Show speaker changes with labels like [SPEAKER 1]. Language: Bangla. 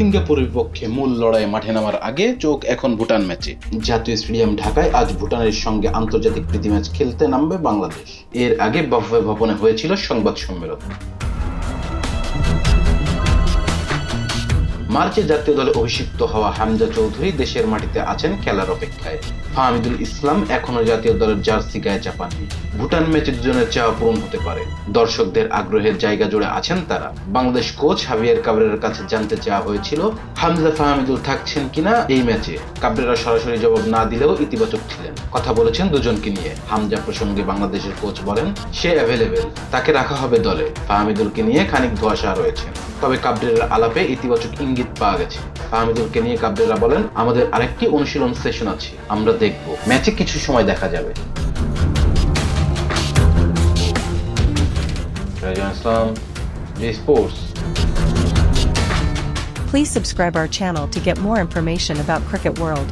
[SPEAKER 1] সিঙ্গাপুরের পক্ষে মূল লড়াই মাঠে নামার আগে চোখ এখন ভুটান ম্যাচে। জাতীয় স্টেডিয়াম ঢাকায় আজ ভুটানের সঙ্গে আন্তর্জাতিক প্রীতি ম্যাচ খেলতে নামবে বাংলাদেশ। এর আগে ভবনে হয়েছিল সংবাদ সম্মেলন। মার্চে জাতীয় দলে অভিষিক্ত হওয়া হামজা চৌধুরী দেশের মাটিতে আছেন খেলার অপেক্ষায়। ফাহমিদুল ইসলাম এখনও জাতীয় দলের জার্সি গায়ে চাপাননি। ভুটান ম্যাচে দুজনের চাওয়া পূরণ হতে পারে। দর্শকদের আগ্রহের জায়গা জুড়ে আছেন তারা। বাংলাদেশ কোচ হাবিয়ার কাবরের কাছে জানতে চাওয়া হয়েছিল, হামজা ফাহমিদুল থাকছেন কিনা এই ম্যাচে? কাবরেরা সরাসরি জবাব না দিলেও ইতিবাচক ছিলেন। কথা বলেছেন দুজনকে নিয়ে। হামজা প্রসঙ্গে বাংলাদেশের কোচ বলেন, সে অ্যাভেলেবেল তাকে রাখা হবে দলে। ফাহমিদুলকে নিয়ে খানিক ধোয়াশা রয়েছে। তবে কাবরের আলাপে ইতিবাচক ইঙ্গিত পাওয়া গেছে। ফাহমিদুলকে নিয়ে কাবরেরা বলেন, আমাদের আরেকটি অনুশীলন সেশন আছে, আমরা দেখব। ম্যাচে কিছু সময় দেখা যাবে। Islam sports.
[SPEAKER 2] Please subscribe our channel to get more information about Cricket World.